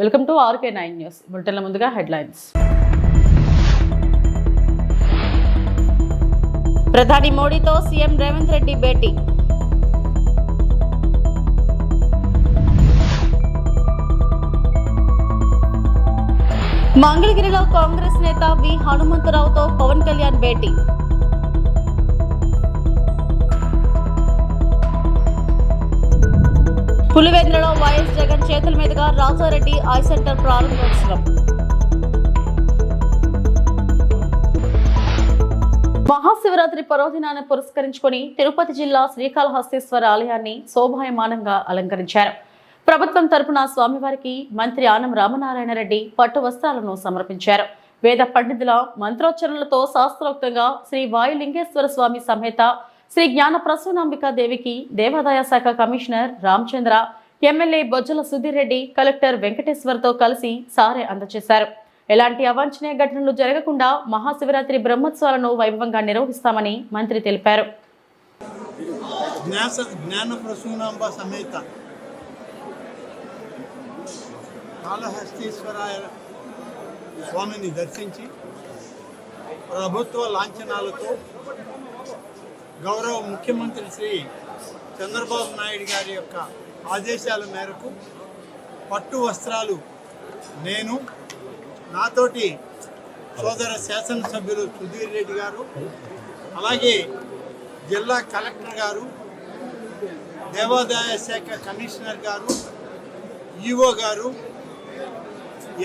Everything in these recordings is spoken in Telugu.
Welcome to RK nine news. బులెటిన్ల ముందుగా హెడ్లైన్స్. ప్రధాని మోడీతో సీఎం రేవంత్ రెడ్డి భేటీ. మంగళగిరిలో కాంగ్రెస్ నేత వి హనుమంతరావుతో పవన్ కళ్యాణ్ భేటీ. పులివెందులలో వైఎస్ జగన్ చేతుల మీదుగా రాజారెడ్డి ఐ సెంటర్ ప్రారంభోత్సవం. మహాశివరాత్రి పర్వదినాన్ని పురస్కరించుకొని తిరుపతి జిల్లా శ్రీకాళహస్తీశ్వర ఆలయాన్ని శోభాయమానంగా అలంకరించారు. ప్రభుత్వం తరపున స్వామివారికి మంత్రి ఆనం రామనారాయణ రెడ్డి పట్టు వస్త్రాలను సమర్పించారు. వేద పండితుల మంత్రోచ్చరణలతో శాస్త్రోక్తంగా శ్రీ వాయులింగేశ్వర స్వామి సమేత శ్రీ జ్ఞాన ప్రసూనాంబికా దేవికి దేవాదాయ శాఖ commissioner Ramachandra MLA Bojjala Sudheer Reddy collector వెంకటేశ్వర్తో కలిసి సారే అందజేశారు. ఎలాంటి అవాంఛనీయ ఘటనలు జరగకుండా మహాశివరాత్రి బ్రహ్మోత్సవాలను వైభవంగా నిర్వహిస్తామని మంత్రి తెలిపారు. కాళహస్తీశ్వరాయ స్వామిని దర్శించి ప్రభుత్వ లాంఛనాలతో గౌరవ ముఖ్యమంత్రి శ్రీ చంద్రబాబు నాయుడు గారి యొక్క ఆదేశాల మేరకు పట్టు వస్త్రాలు నేను నాతోటి సోదర శాసనసభ్యులు సుధీర్ రెడ్డి గారు అలాగే జిల్లా కలెక్టర్ గారు దేవాదాయ శాఖ కమిషనర్ గారు ఈఓ గారు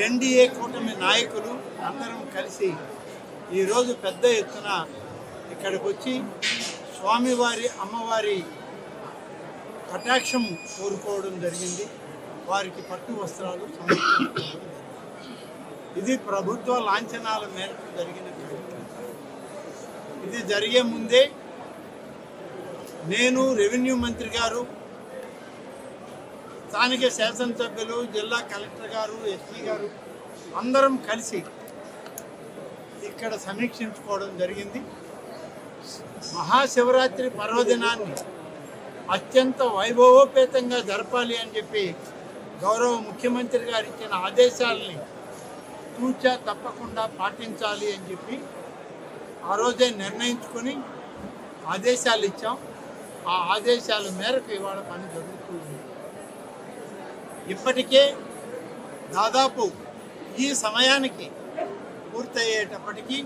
ఎన్డీఏ కూటమి నాయకులు అందరం కలిసి ఈరోజు పెద్ద ఎత్తున ఇక్కడికి వచ్చి స్వామివారి అమ్మవారి కటాక్షం కోరుకోవడం జరిగింది. వారికి పట్టు వస్త్రాలు సమర్పించుకోవడం జరిగింది. ఇది ప్రభుత్వ లాంఛనాల మేరకు జరిగిన కార్యక్రమం. ఇది జరిగే ముందే నేను రెవెన్యూ మంత్రి గారు స్థానిక శాసనసభ్యులు జిల్లా కలెక్టర్ గారు ఎస్పీ గారు అందరం కలిసి ఇక్కడ సమీక్షించుకోవడం జరిగింది. మహాశివరాత్రి పర్వదినాన్ని అత్యంత వైభవోపేతంగా జరపాలి అని చెప్పి గౌరవ ముఖ్యమంత్రి గారు ఇచ్చిన ఆదేశాలని తూచా తప్పకుండా పాటించాలి అని చెప్పి ఆ రోజే నిర్ణయించుకొని ఆదేశాలు ఇచ్చాం. ఆ ఆదేశాల మేరకు ఇవాళ పని జరుగుతుంది ఇప్పటికే దాదాపు ఈ సమయానికి పూర్తయ్యేటప్పటికీ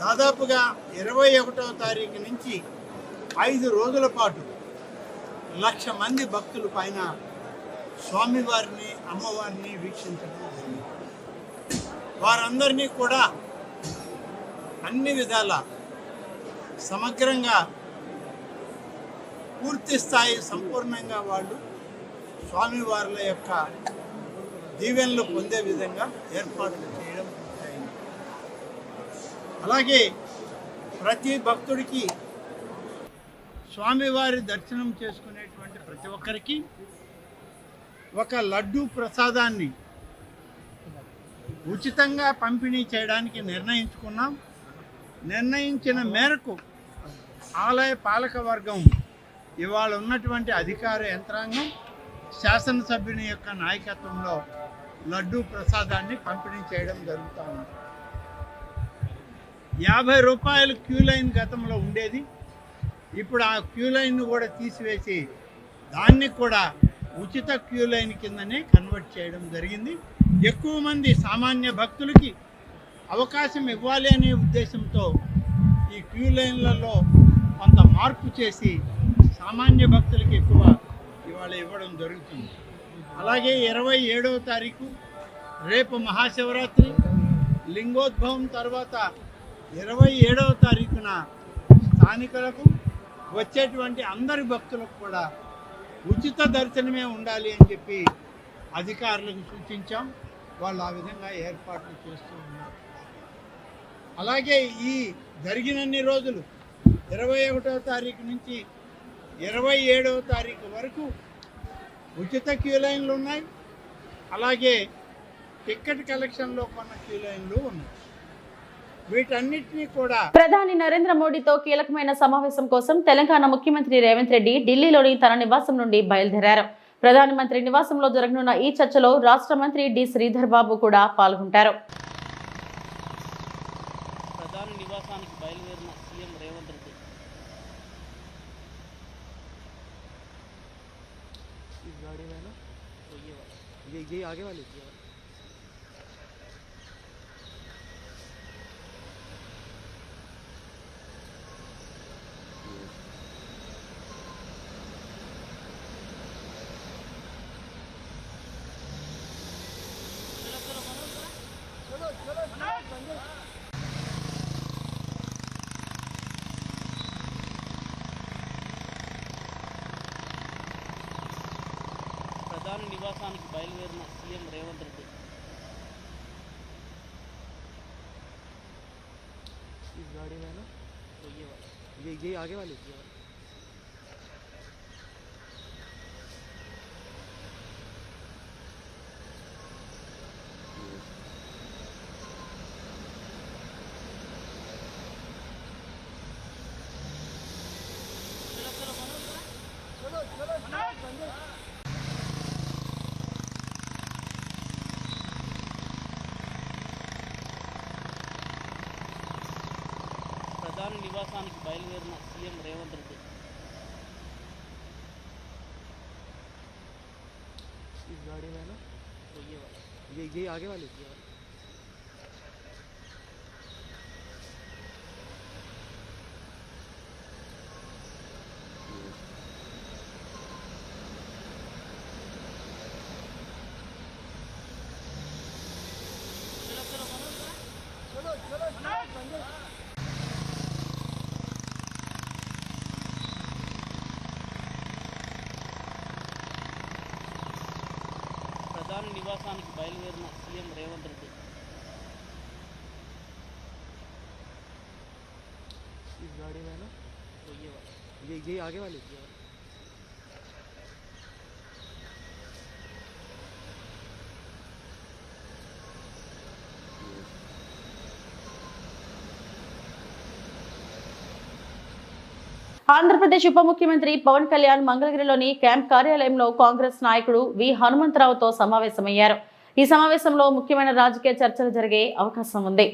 దాదాపుగా ఇరవై ఒకటవ తారీఖు నుంచి ఐదు రోజుల పాటు లక్ష మంది భక్తులు పైన స్వామివారిని అమ్మవారిని వీక్షించడం జరిగింది. వారందరినీ కూడా అన్ని విధాల సమగ్రంగా పూర్తి స్థాయి సంపూర్ణంగా వాళ్ళు స్వామివార్ల యొక్క దీవెనలు పొందే విధంగా ఏర్పాట్లు అలాగే ప్రతి భక్తుడికి స్వామివారి దర్శనం చేసుకునేటువంటి ప్రతి ఒక్కరికి ఒక లడ్డు ప్రసాదాన్ని ఉచితంగా పంపిణీ చేయడానికి నిర్ణయించుకున్నాం. నిర్ణయించిన మేరకు ఆలయ పాలక వర్గం ఇవాళ ఉన్నటువంటి అధికార యంత్రాంగం శాసనసభ్యుని యొక్క నాయకత్వంలో లడ్డూ ప్రసాదాన్ని పంపిణీ చేయడం జరుగుతూ ఉంది. యాభై రూపాయలు క్యూ లైన్ గతంలో ఉండేది. ఇప్పుడు ఆ క్యూ లైన్ కూడా తీసివేసి దాన్ని కూడా ఉచిత క్యూ లైన్ కిందనే కన్వర్ట్ చేయడం జరిగింది. ఎక్కువ మంది సామాన్య భక్తులకి అవకాశం ఇవ్వాలి అనే ఉద్దేశంతో ఈ క్యూ లైన్లలో కొంత మార్పు చేసి సామాన్య భక్తులకి ఎక్కువ ఇవాళ ఇవ్వడం జరుగుతుంది. అలాగే ఇరవై ఏడవ తారీఖు రేపు మహాశివరాత్రి లింగోద్భవం తర్వాత ఇరవై ఏడవ తారీఖున స్థానికులకు వచ్చేటువంటి అందరి భక్తులకు కూడా ఉచిత దర్శనమే ఉండాలి అని చెప్పి అధికారులకు సూచించాం. వాళ్ళు ఆ విధంగా ఏర్పాట్లు చేస్తూ ఉన్నారు. అలాగే ఈ జరిగినన్ని రోజులు ఇరవై ఒకటో తారీఖు నుంచి ఇరవై ఏడవ తారీఖు వరకు ఉచిత క్యూ లైన్లు ఉన్నాయి. అలాగే టికెట్ కలెక్షన్లో కొన్న క్యూ లైన్లు ఉన్నాయి. వీటన్నిటినీ కూడా ప్రధాని నరేంద్ర మోడీతో కీలకమైన సమావేశం కోసం తెలంగాణ ముఖ్యమంత్రి రేవంత్ రెడ్డి ఢిల్లీలోని తన నివాసం నుండి బయలుదేరారు ప్రధానమంత్రి నివాసంలో జరగనున్న ఈ చర్చలో రాష్ట్ర మంత్రి డి శ్రీధర్ బాబు కూడా పాల్గొంటారు ప్రధాని నివాసానికి బయలుదేరిన సీఎం రేవంత్ రెడ్డి इस गाड़ी में ना तो ये वाला ये ये आगे वाली ये वाला ప్రధాని నివాసానికి బయలుదేరిన సీఎం రేవంత్ రెడ్డి इस गाड़ी में ना तो ये वाला ये ये आगे वाली ये वाला ప్రధాని నివాసానికి బయలుదేరిన సీఎం రేవంత్ రెడ్డి इस गाड़ी में ना तो ये वाला ये ये आगे वाली ये वाला నివాసానికి బయలుదేరిన సీఎం రేవంత్ రెడ్డి इस गाड़ी में ना तो ये वाला ये ये आगे वाली ये वाला ఆంధ్రప్రదేశ్ ఉప ముఖ్యమంత్రి పవన్ కళ్యాణ్ మంగళగిరిలోని క్యాంప్ కార్యాలయంలో కాంగ్రెస్ నాయకుడు వి హనుమంతరావుతో సమావేశమయ్యారు. ఈ సమావేశంలో ముఖ్యమైన రాజకీయ చర్చలు జరిగే అవకాశం ఉంది.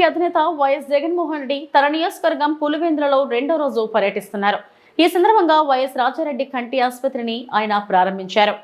టీడీపీ అధినేత వైఎస్ జగన్మోహన్ రెడ్డి తన నియోజకవర్గం పులివెందులలో రెండో రోజు పర్యటిస్తున్నారు. ఈ సందర్భంగా వైఎస్ రాజారెడ్డి కంటి ఆసుపత్రిని ఆయన ప్రారంభించారు.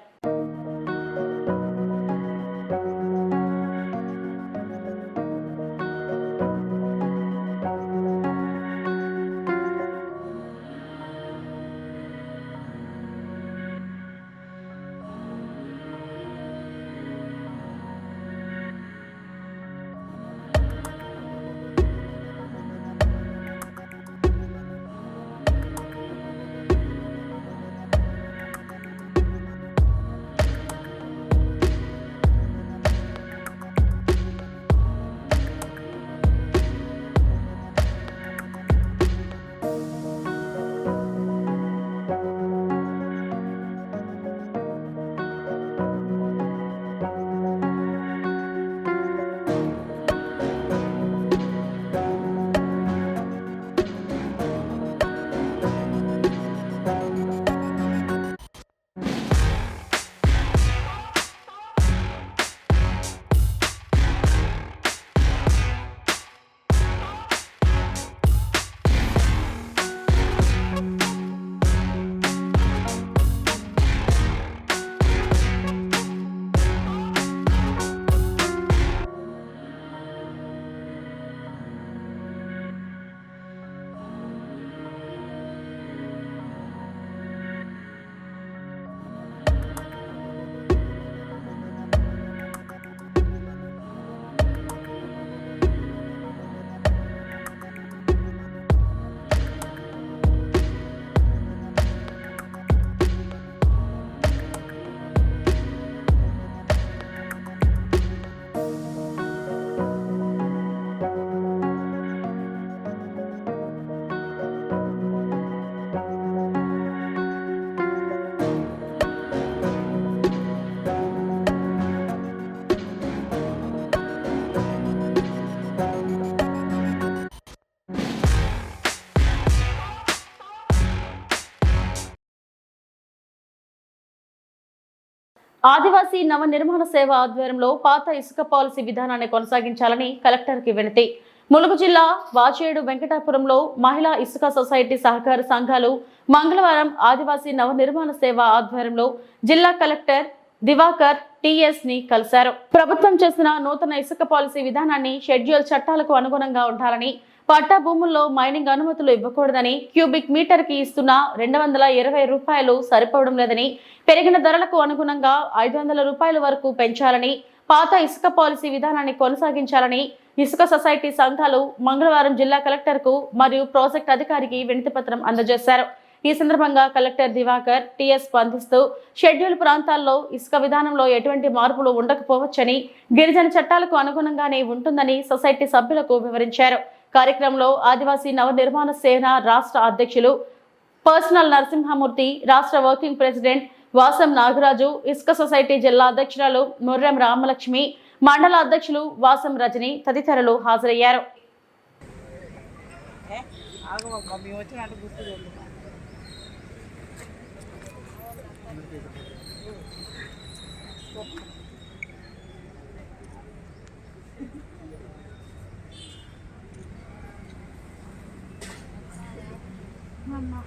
ఆదివాసీ నవ నిర్మాణ సేవ ఆధ్వర్యంలో పాత ఇసుక పాలసీ విధానాన్ని కొనసాగించాలని కలెక్టర్కి వినతి. ములుగు జిల్లా వాచేడు వెంకటాపురంలో మహిళా ఇసుక సొసైటీ సహకార సంఘాలు మంగళవారం ఆదివాసీ నవ నిర్మాణ సేవ ఆధ్వర్యంలో జిల్లా కలెక్టర్ దివాకర్ టిఎస్ని కలిశారు. ప్రభుత్వం చేసిన నూతన ఇసుక పాలసీ విధానాన్ని షెడ్యూల్ చట్టాలకు అనుగుణంగా ఉండాలని పట్టా భూముల్లో మైనింగ్ అనుమతులు ఇవ్వకూడదని క్యూబిక్ మీటర్కి ఇస్తున్న రెండు వందల ఇరవై రూపాయలు సరిపోవడం లేదని పెరిగిన ధరలకు అనుగుణంగా ఐదు వందల రూపాయల వరకు పెంచాలని పాత ఇసుక పాలసీ విధానాన్ని కొనసాగించాలని ఇసుక సొసైటీ సంఘాలు మంగళవారం జిల్లా కలెక్టర్కు మరియు ప్రాజెక్ట్ అధికారికి వినతిపత్రం అందజేశారు. ఈ సందర్భంగా కలెక్టర్ దివాకర్ టిఎస్ స్పందిస్తూ షెడ్యూల్ ప్రాంతాల్లో ఇసుక విధానంలో ఎటువంటి మార్పులు ఉండకపోవచ్చని గిరిజన చట్టాలకు అనుగుణంగానే ఉంటుందని సొసైటీ సభ్యులకు వివరించారు. కార్యక్రమంలో ఆదివాసీ నవ నిర్మాణ సేన రాష్ట్ర అధ్యక్షులు పర్సనల్ నరసింహమూర్తి రాష్ట్ర వర్కింగ్ ప్రెసిడెంట్ వాసం నాగరాజు ఇసుక సొసైటీ జిల్లా అధ్యక్షురాలు ముర్రం రామలక్ష్మి మండల అధ్యక్షులు వాసం రజని తదితరులు హాజరయ్యారు. ఆగమక్క మేము 吗？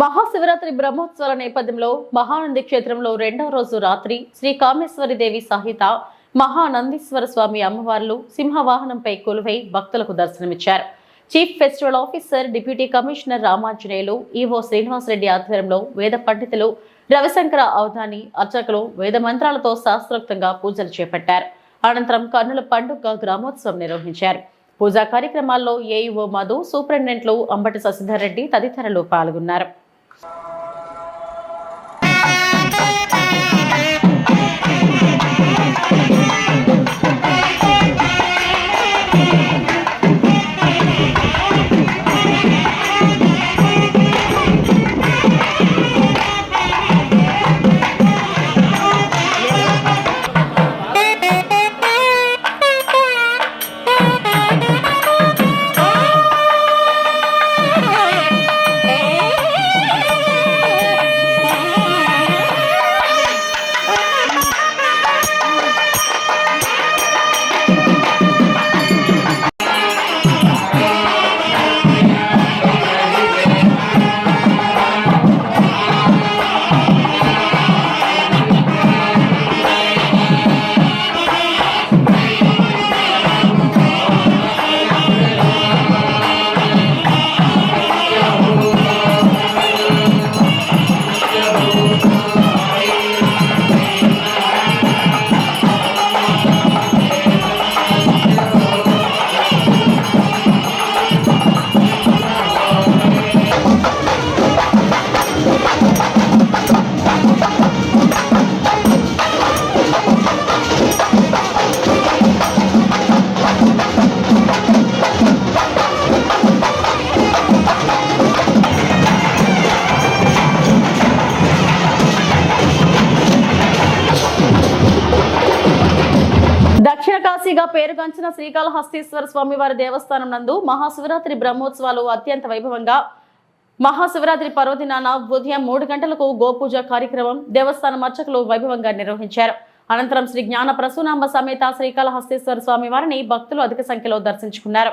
మహాశివరాత్రి బ్రహ్మోత్సవాల నేపథ్యంలో మహానంది క్షేత్రంలో రెండవ రోజు రాత్రి శ్రీ కామేశ్వరి దేవి సహిత మహానందీశ్వర స్వామి అమ్మవార్లు సింహవాహనంపై కొలువై భక్తులకు దర్శనమిచ్చారు. Chief festival officer deputy commissioner Ramanjaneyulu EO Srinivasa Reddy ఆధ్వర్యంలో వేద పండితులు రవిశంకర అవధాని అర్చకులు వేద మంత్రాలతో శాస్త్రోక్తంగా పూజలు చేపట్టారు. అనంతరం కన్నుల పండుగ గ్రామోత్సవం నిర్వహించారు. పూజా కార్యక్రమాల్లో ఏఈఓ మధు సూపరింటెండెంట్లు అంబటి శశిధర్ రెడ్డి తదితరులు పాల్గొన్నారు. దక్షిణ కాశీగా పేరుగాంచిన శ్రీకాళహస్తీశ్వర స్వామివారి దేవస్థానం నందు మహాశివరాత్రి బ్రహ్మోత్సవాలు అత్యంత వైభవంగా మహాశివరాత్రి పర్వదినాన ఉదయం మూడు గంటలకు గోపూజ కార్యక్రమం దేవస్థానం అర్చకులు వైభవంగా నిర్వహించారు. అనంతరం శ్రీ జ్ఞాన ప్రసూనాంబ సమేత శ్రీకాళహస్తీశ్వర స్వామివారిని భక్తులు అధిక సంఖ్యలో దర్శించుకున్నారు.